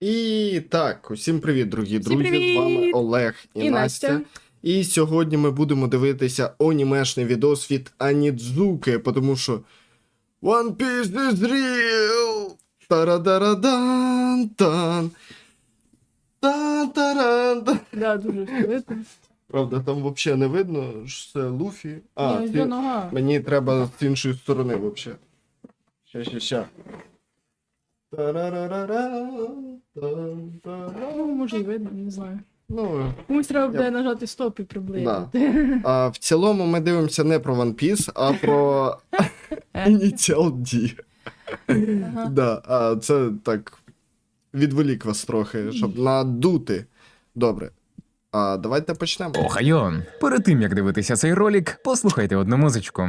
І так, усім привіт, дорогі Всім друзі. З вами! Олег і, І Настя. Настя. І сьогодні ми будемо дивитися онімешний відос від Анідзуки, тому що One Piece is real! Тарадарадан тан Та-таран. Да, дуже видно. Правда, там взагалі не видно, що це Луфі. А, ти- нога. Мені треба з іншої сторони взагалі. Ща, ща, ща. Ну, може видно, не знаю. Ну, Комусь треба Я- буде нажати стоп і приблизити. а в цілому ми дивимося не про One Piece, а про Initial D. Ага. Да, а це так відволік вас трохи, щоб надути. Добре. А давайте почнемо. Охайо! Перед тим як дивитися цей ролик, послухайте одну музичку.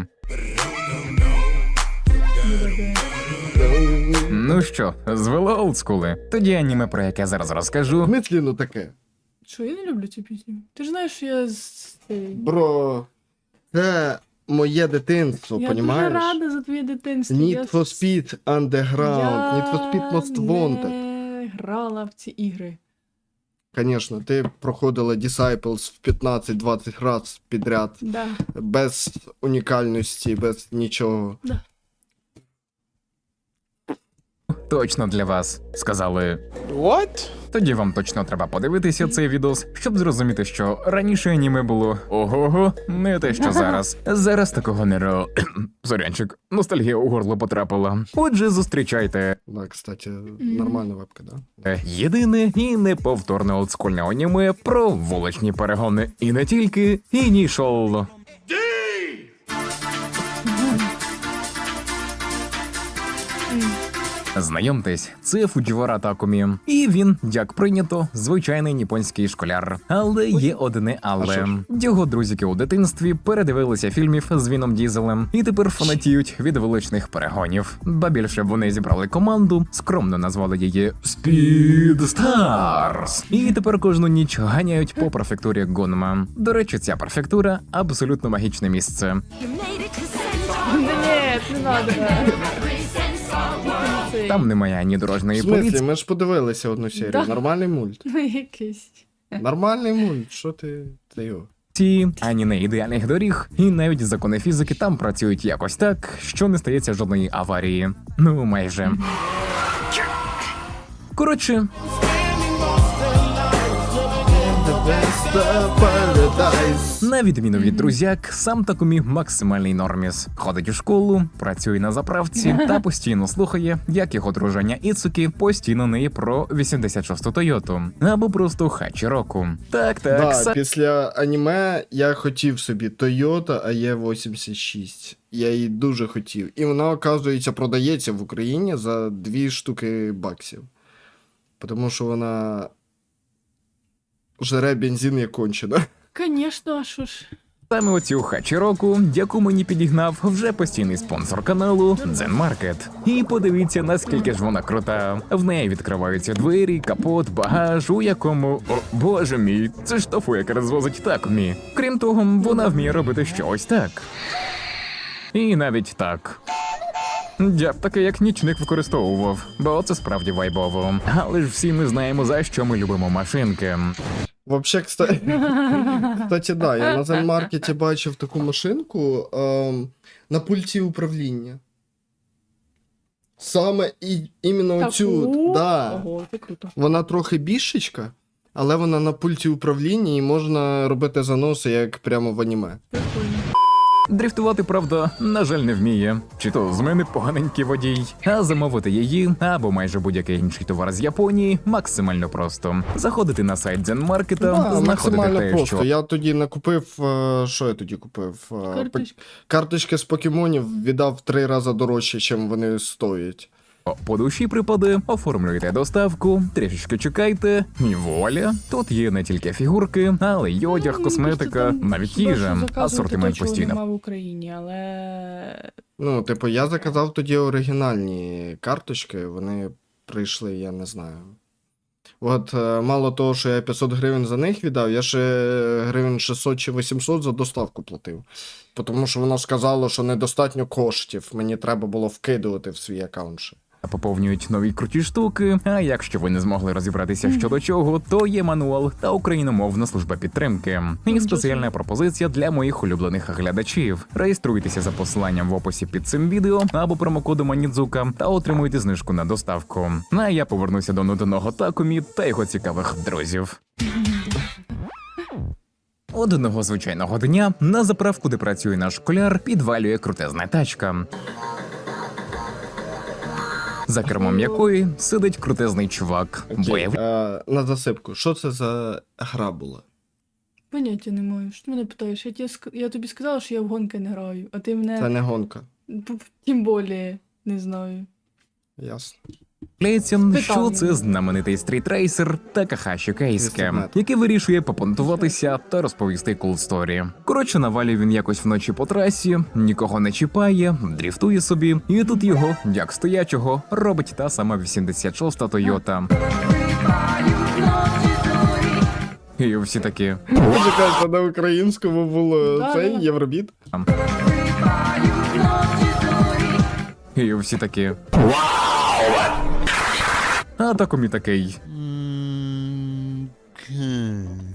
Ну що, звело олдскули? Тоді аніме, про яке зараз розкажу. Мислі, ну таке. Що, я не люблю цю пісню. Ти ж знаєш, що я з Бро, це моє дитинство, Я понімаєш? дуже рада за твоє дитинство. Need for Speed Underground, я Need for Speed Most Wanted. не грала в ці ігри. Звісно, ти проходила Disciples в 15-20 разів підряд, Да. без унікальності, без нічого. Точно для вас. Сказали. What? Тоді вам точно треба подивитися цей відос, щоб зрозуміти, що раніше аніме було ого-го, не те, що зараз. Зараз такого не ро. Зорянчик, ностальгія у горло потрапила. Отже, зустрічайте Да, кстати, нормальна вебка, да? Е, Єдине і неповторне олдскульне аніме про вуличні перегони і не тільки і Інішол. Знайомтесь, це Фуджівара Такумі. І він, як прийнято, звичайний ніпонський школяр. Але є одне але. Його друзіки у дитинстві передивилися фільмів з Віном Дізелем і тепер фанатіють від вуличних перегонів. Ба більше вони зібрали команду, скромно назвали її Speed Stars. І тепер кожну ніч ганяють по префектурі Гонма. До речі, ця префектура абсолютно магічне місце. Ні, не надо. Цей. Там немає ані В дорожньої смислі, поліції. ми ж подивилися одну серію. Да. Нормальний мульт. Ну, якийсь. Нормальний мульт, що ти. Це його. ані не ідеальних доріг, і навіть закони фізики там працюють якось так, що не стається жодної аварії. Ну, майже. Коротше, на відміну від друзяк, сам Такумі максимальний норміс. Ходить у школу, працює на заправці та постійно слухає, як його дружання Іцукі постійно неє про 86-ту Тойоту або просто Хачіроку. Так, так, Да, са- після аніме я хотів собі Toyota AE86. Я її дуже хотів. І вона, оказується, продається в Україні за дві штуки баксів. Тому що вона жере бензин як кончена. Звісно, а що ж. Саме оцю Хачіроку, яку мені підігнав вже постійний спонсор каналу Zen Market. І подивіться, наскільки ж вона крута. В неї відкриваються двері, капот, багаж, у якому. О, боже мій, це ж тофу, яке розвозить такумі. Крім того, вона вміє робити щось так. І навіть так. Я б таке як нічник використовував, бо це справді вайбово. Але ж всі ми знаємо, за що ми любимо машинки. Вообще, кстати, кстати, да, я на Зенмаркеті бачив таку машинку е, на пульті управління. Саме і іменно оцю. Таку? Да. Ого, це круто. Вона трохи більшечка, але вона на пульті управління і можна робити заноси, як прямо в аніме. Прикольно. Дрифтувати, правда, на жаль, не вміє. Чи то з мене поганенький водій, а замовити її або майже будь-який інший товар з Японії максимально просто. Заходити на сайт Зенмаркета, Да, знаходити те, просто. що Я тоді накупив. купив Що я тоді купив? Карточки. Карточки з покемонів віддав три рази дорожче, ніж вони стоять. По душі припаде, оформлюєте доставку, трішечки чекайте, і воля. Тут є не тільки фігурки, але й одяг, Ну, косметика, навіть їжа, асортимент постійно. В Україні, але Ну, типу, я заказав тоді оригінальні карточки, вони прийшли, я не знаю. От е, мало того, що я 500 гривень за них віддав, я ще гривень 600 чи 800 за доставку платив. Тому що воно сказало, що недостатньо коштів, мені треба було вкидувати в свій аккаунт ще. Поповнюють нові круті штуки. А якщо ви не змогли розібратися що до чого, то є мануал та україномовна служба підтримки. І спеціальна пропозиція для моїх улюблених глядачів. Реєструйтеся за посиланням в описі під цим відео або промокодом Анідзука та отримуйте знижку на доставку. Ну, А я повернуся до нудного такумі та його цікавих друзів. Одного звичайного дня на заправку, де працює наш школяр, підвалює крутезна тачка. За кермом якої сидить крутезний чувак. Бойовий Е, на засипку, що це за гра була? Поняття не маю. Що ти мене питаєш? Я, тебе ск- я тобі сказала, що я в гонки не граю, а ти мене Це не гонка. п- тим більше не знаю. Ясно. Виявляється, що це знаменитий стрітрейсер Такахаші Кейске, який вирішує попонтуватися та розповісти кул сторі. Коротше, навалює він якось вночі по трасі, нікого не чіпає, дріфтує собі, і тут його, як стоячого, робить та сама 86-та Тойота. І всі такі. Почекайте, на українському було цей. Євробіт. І всі такі. А такомі такий.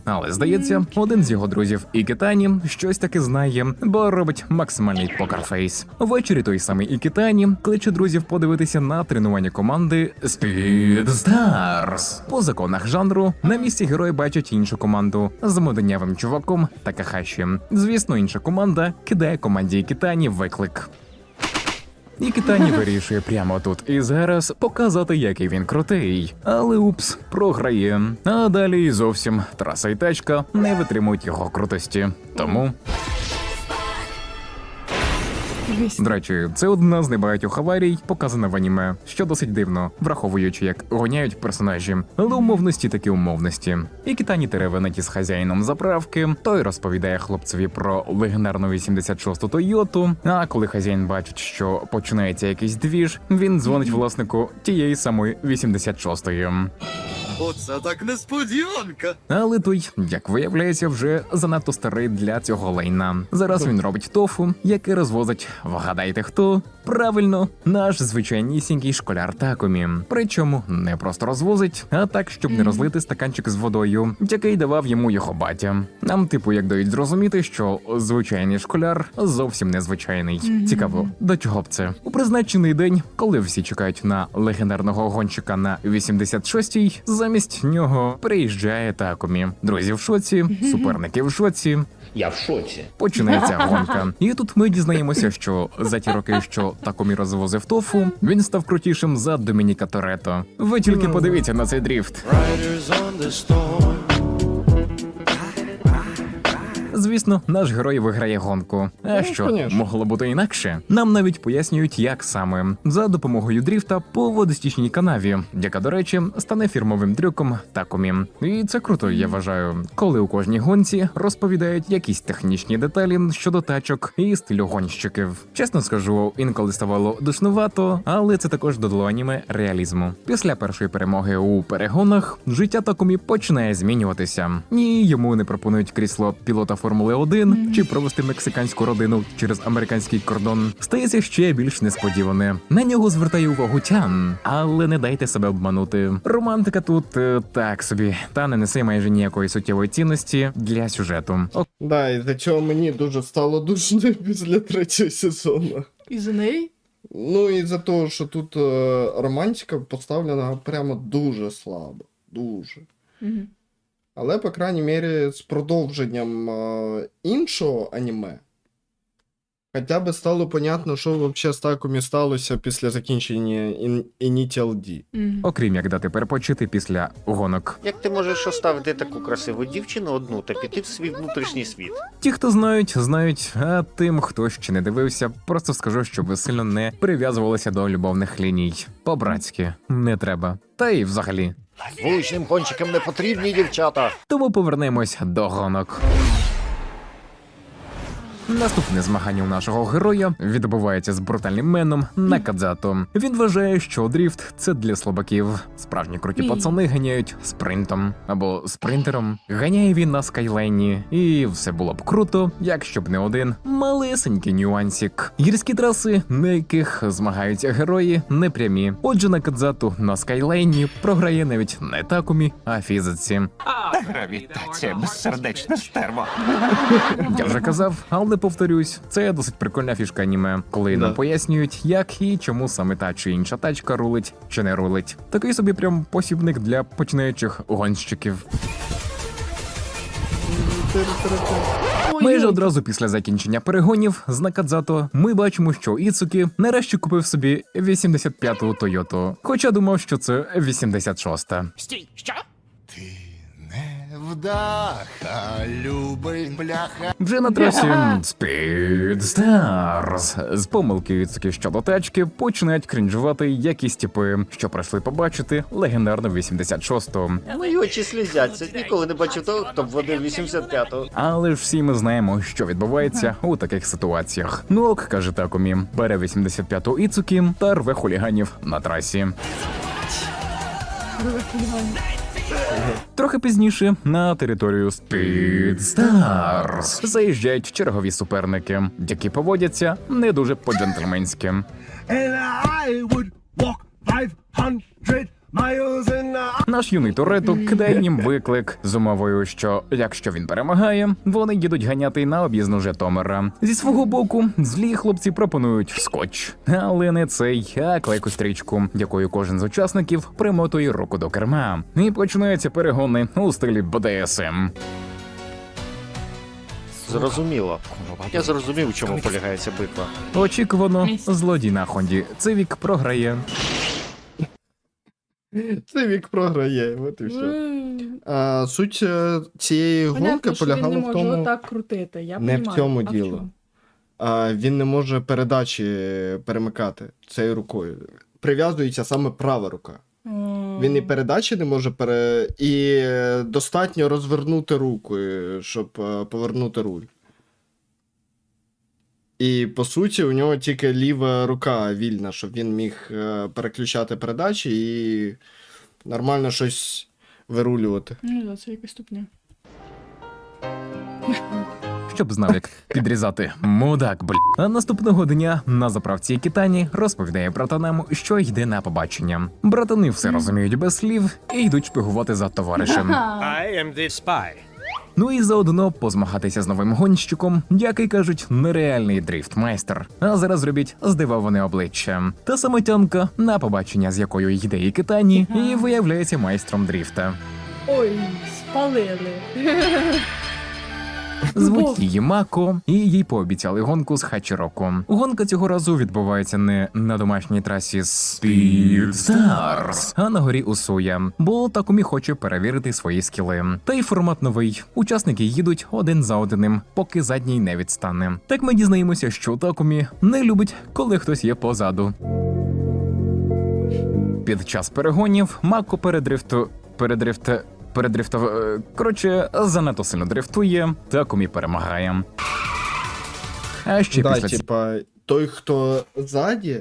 Але здається, один з його друзів Ікітані щось таки знає, бо робить максимальний покерфейс. Ввечері той самий Ікітані кличе друзів подивитися на тренування команди Speed Stars. По законах жанру на місці герої бачать іншу команду з моденявим чуваком Такахаші. Звісно, інша команда кидає команді Ікітані виклик. І Китані вирішує прямо тут і зараз показати, який він крутий. Але упс, програє. А далі зовсім траса і тачка не витримують його крутості. Тому. До речі, це одна з небагатьох аварій, показана в аніме, що досить дивно, враховуючи, як гоняють персонажі. Але умовності такі умовності. І Китані теревенеті з хазяїном заправки, той розповідає хлопцеві про легендарну 86-ту Тойоту. А коли хазяїн бачить, що починається якийсь двіж, він дзвонить власнику тієї самої 86-ї. Оце так несподіванка. Але той, як виявляється, вже занадто старий для цього лайна. Зараз він робить тофу, яке розвозить. Вгадайте хто? Правильно, наш звичайнісінький школяр Такомі. Причому не просто розвозить, а так, щоб не розлити стаканчик з водою, який давав йому його батя. Нам, типу, як дають зрозуміти, що звичайний школяр зовсім незвичайний. Цікаво, до чого б це? У призначений день, коли всі чекають на легендарного гонщика на 86-й, замість нього приїжджає Такомі. Друзі в шоці, суперники в шоці. Я в шоці. Починається гонка. І тут ми дізнаємося, що за ті роки, що Такомі розвозив тофу, він став крутішим за Домініка Торетто. Ви тільки подивіться на цей дріфт. Riders on the storm. Звісно, наш герой виграє гонку. А Ну, що конечно. могло бути інакше? Нам навіть пояснюють, як саме за допомогою дріфта по водостічній канаві, яка, до речі, стане фірмовим трюком Такомі. І це круто, я вважаю, коли у кожній гонці розповідають якісь технічні деталі щодо тачок і стилю гонщиків. Чесно скажу, інколи ставало душнувато, але це також додало аніме реалізму. Після першої перемоги у перегонах життя Такомі починає змінюватися. Ні, йому не пропонують крісло пілота Формули 1 чи провести мексиканську родину через американський кордон. Стається ще більш несподіване. На нього звертає увагу тян, але не дайте себе обманути. Романтика тут е, так собі, та не несе майже ніякої суттєвої цінності для сюжету. О, Да, і за цього мені дуже стало душно після третього сезону. І за неї? Ну і за того, що тут е, романтика поставлена прямо дуже слабо. Дуже. Угу. Але, по крайній мірі, з продовженням е, іншого аніме. Хоча б стало понятно, що взагалі з Такумі сталося після закінчення Ін- Initial D. Окрім як дати перепочити після гонок. Як ти можеш оставити таку красиву дівчину одну та піти в свій внутрішній світ? Ті, хто знають, знають. А тим, хто ще не дивився, просто скажу, щоб ви сильно не прив'язувалися до любовних ліній. По-братськи, не треба. Та й взагалі. Вуличним гонщикам не потрібні дівчата. Тому повернемось до гонок. Наступне змагання у нашого героя відбувається з брутальним меном Накадзато. Він вважає, що дріфт це для слабаків. Справжні круті пацани ганяють спринтом або спринтером. Ганяє він на скайлайні, і все було б круто, якщо б не один малесенький нюансик. Гірські траси, на яких змагаються герої, не прямі. Отже, Накадзато на скайлайні програє навіть не такумі, а фізиці. Гравітація, безсердечна стерво. Я вже казав, але не повторюсь. Це досить прикольна фішка аніме, коли Да. нам пояснюють, як і чому саме та чи інша тачка рулить чи не рулить. Такий собі прям посібник для починаючих гонщиків. Майже одразу після закінчення перегонів з Накадзато ми бачимо, що Іцукі нарешті купив собі 85-ту Тойоту. Хоча думав, що це 86-та. Невдаха, любий бляха. Вже на трасі Speed Stars з помилки Іцукі щодо тачки починають крінжувати якісь типи, що прийшли побачити легендарну 86-ту. Мої очі слізяться. Ніколи не бачив того, хто б водив 85-го. Але ж всі ми знаємо, що відбувається у таких ситуаціях. Ну ок, каже Такумі, бере 85-ту Іцукі та рве хуліганів на трасі. Трохи пізніше на територію Stars заїжджають чергові суперники, які поводяться не дуже would walk 500 miles an hour. Наш юний Торетто кидає їм виклик з умовою, що якщо він перемагає, вони їдуть ганяти на об'їзну Житомира. Зі свого боку, злі хлопці пропонують скотч, але не цей, а клейку стрічку, якою кожен з учасників примотує руку до керма. І починаються перегони у стилі БДСМ. Зрозуміло. Я зрозумів, у чому полягає ця битва. Очікувано, злодій на Хонді Цивік програє. Це вік програє, от і все. А, суть е, цієї гонки Понятно, що він полягала не в може тому. отак крутити. Я не в понімаю. цьому А діло. чому? А, він не може передачі перемикати цією рукою. Прив'язується саме права рука. О. Він і передачі не може пере. І е, достатньо розвернути руку, е, щоб е, повернути руль. І по суті, у нього тільки ліва рука вільна, щоб він міг е, переключати передачі і нормально щось вирулювати. Ну, да, це якась ступня. щоб знав, як підрізати мудак, бл. А наступного дня на заправці Китані розповідає братанам, що йде на побачення. Братани все розуміють без слів і йдуть шпигувати за товаришем. I am the spy. Ну і заодно позмагатися з новим гонщиком, який кажуть, нереальний дрифтмайстер. А зараз зробіть здивоване обличчя. Та саме тянка на побачення, з якою йде і Китані, і виявляється майстром дріфта. Ой, спалили. Звуть її Мако, і їй пообіцяли гонку з Хачіроку. Гонка цього разу відбувається не на домашній трасі Speed Stars, а на горі Усуя, бо Такумі хоче перевірити свої скіли. Та й формат новий. Учасники їдуть один за одним, поки задній не відстане. Так ми дізнаємося, що Такумі не любить, коли хтось є позаду. Під час перегонів Мако передрифту передрифт. Передрифтов... е, Коротше, занадто сильно дрифтує, Такумі перемагає. А ще да, після типа, той, хто ззаді,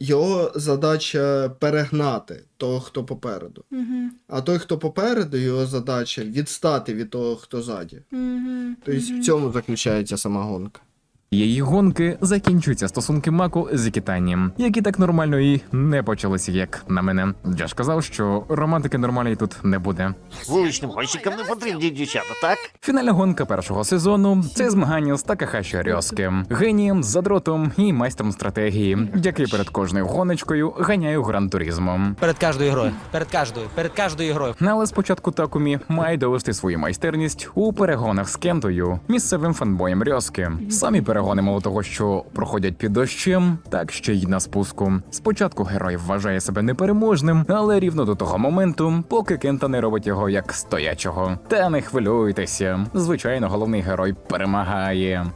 його задача перегнати того, хто попереду. Угу. А той, хто попереду, його задача відстати від того, хто ззаді. Угу. Тобто в цьому заключається сама гонка. Її гонки закінчуються стосунки Маку з Китанім, які так нормально і не почалися, як на мене. Я ж казав, що романтики нормальної тут не буде. Вуличним гонщикам не потрібні дівчата, так? Фінальна гонка першого сезону це змагання з Такахаші Рьоски, генієм, задротом і майстром стратегії, який перед кожною гоночкою ганяє гран туризмом. Перед кожною грою, перед кожною, перед кожною грою. Але спочатку Такумі має довести свою майстерність у перегонах з Кентою, місцевим фанбоєм Рьоски. Самі перегони мало того, що проходять під дощем, так ще й на спуску. Спочатку герой вважає себе непереможним, але рівно до того моменту, поки Кента не робить його як стоячого. Та не хвилюйтеся. Звичайно, головний герой перемагає.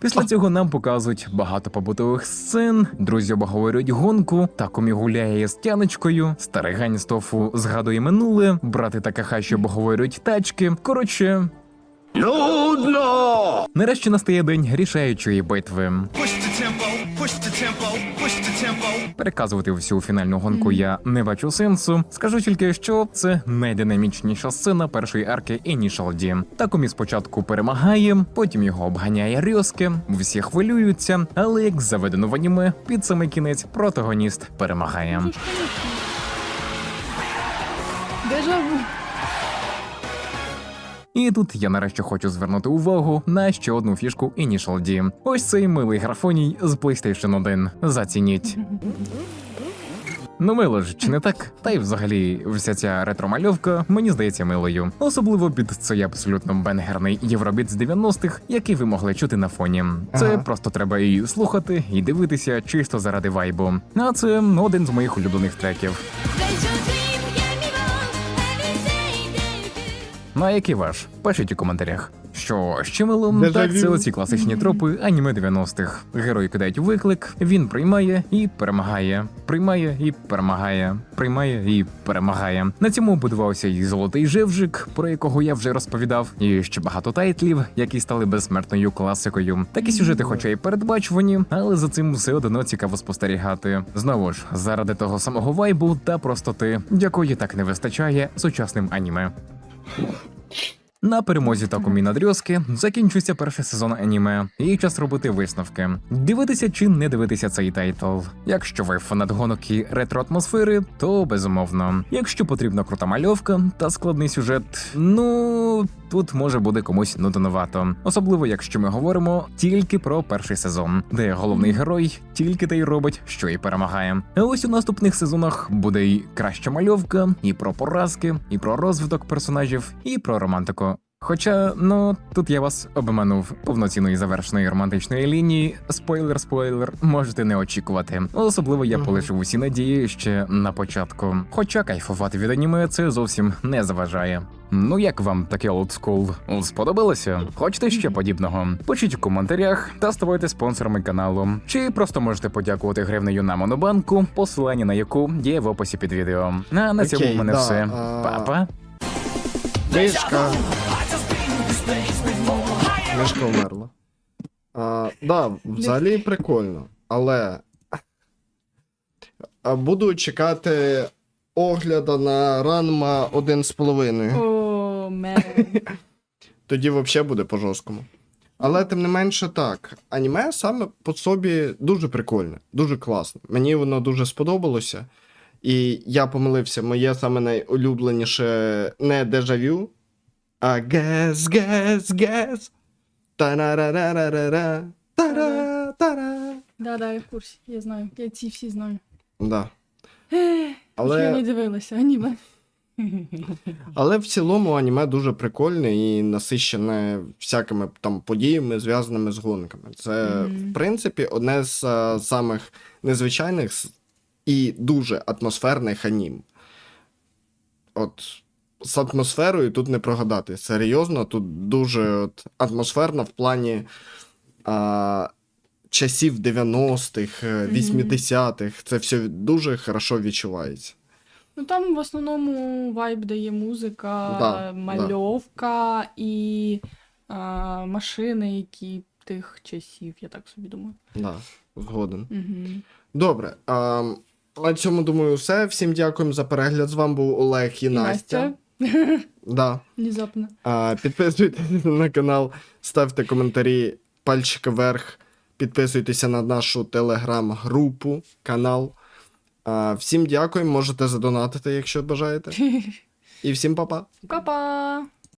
Після цього нам показують багато побутових сцен. Друзі обговорюють гонку, Такомі гуляє з тяночкою, старий Гань з тофу згадує минуле, брати та Кахаші обговорюють тачки. Коротше, Нудно! нарешті настає день рішаючої битви. Переказувати всю фінальну гонку я не бачу сенсу. Скажу тільки, що це найдинамічніша сцена першої арки Initial D. Такомі спочатку перемагає, потім його обганяє Рьоске, всі хвилюються, але як заведено в аніме, під самий кінець протагоніст перемагає. І тут я нарешті хочу звернути увагу на ще одну фішку Initial D. Ось цей милий графоній з PlayStation 1. Зацініть. Ну, мило ж, чи не так? Та й взагалі вся ця ретромальовка мені здається милою. Особливо під цей абсолютно бенгерний євробіт з 90-х, який ви могли чути на фоні. Це Ага. просто треба і слухати, і дивитися чисто заради вайбу. А це один з моїх улюблених треків. Ну а який ваш? Пишіть у коментарях. Що ще мило? Так, це оці класичні тропи аніме 90-х. Герої кидають виклик, він приймає і перемагає. Приймає і перемагає. Приймає і перемагає. На цьому будувався і золотий жевжик, про якого я вже розповідав, і ще багато тайтлів, які стали безсмертною класикою. Такі сюжети, хоча й передбачувані, але за цим все одно цікаво спостерігати. Знову ж, заради того самого вайбу та простоти, якої так не вистачає сучасним аніме. На перемозі Такумі Надрьоски закінчується перший сезон аніме, і час робити висновки. Дивитися чи не дивитися цей тайтл. Якщо ви фанат гонок і ретро-атмосфери, то безумовно. Якщо потрібна крута мальовка та складний сюжет, ну тут може буде комусь нудновато. Особливо якщо ми говоримо тільки про перший сезон, де головний герой тільки те й робить, що і перемагає. А ось у наступних сезонах буде і краща мальовка, і про поразки, і про розвиток персонажів, і про романтику. Хоча, ну тут я вас обманув повноцінної завершеної романтичної лінії. Спойлер, спойлер, можете не очікувати. Особливо я полишив усі надії ще на початку. Хоча кайфувати від аніме це зовсім не заважає. Ну як вам таке олдскул? Сподобалося? Хочете ще подібного? Пишіть у коментарях та ставайте спонсорами каналу. Чи просто можете подякувати гривнею на монобанку, посилання на яку є в описі під відео. А на цьому в мене все. Па-па. Мишка. Мишка вмерла. А, да, взагалі прикольно. Але. а, Буду чекати огляда на ранма 1,5. О, мен. Тоді взагалі буде по жорсткому. Але тим не менше так. Аніме саме по собі дуже прикольне, дуже класне. Мені воно дуже сподобалося. І я помилився, моє саме найулюбленіше не дежавю, а гез, гез, гез. Та-ра-ра-ра-ра-ра. Тара-тара. Да-да, я в курсі, я знаю. Я ці всі знаю. Да. Але... Я не дивилася, аніме. але в цілому аніме дуже прикольне і насищене всякими там подіями, зв'язаними з гонками. Це, Мгм. в принципі, одне з а, самих незвичайних і дуже атмосферних анім. От з атмосферою тут не прогадати. Серйозно, тут дуже от, атмосферно в плані а, часів 90-х, е, Мгм. 80-х. Це все дуже хорошо відчувається. Ну там в основному вайб дає музика, Да, мальовка і а, машини, які тих часів, я так собі думаю. Да, згоден. Угу. Добре. А, на цьому думаю, все. Всім дякуємо за перегляд. З вами був Олег і, І Настя. Настя. Да. Внезапно. А, підписуйтесь на канал, ставте коментарі, пальчики вверх, підписуйтеся на нашу телеграм-групу, канал. А, всім дякуємо, можете задонатити, якщо бажаєте. І всім па-па. Па-па!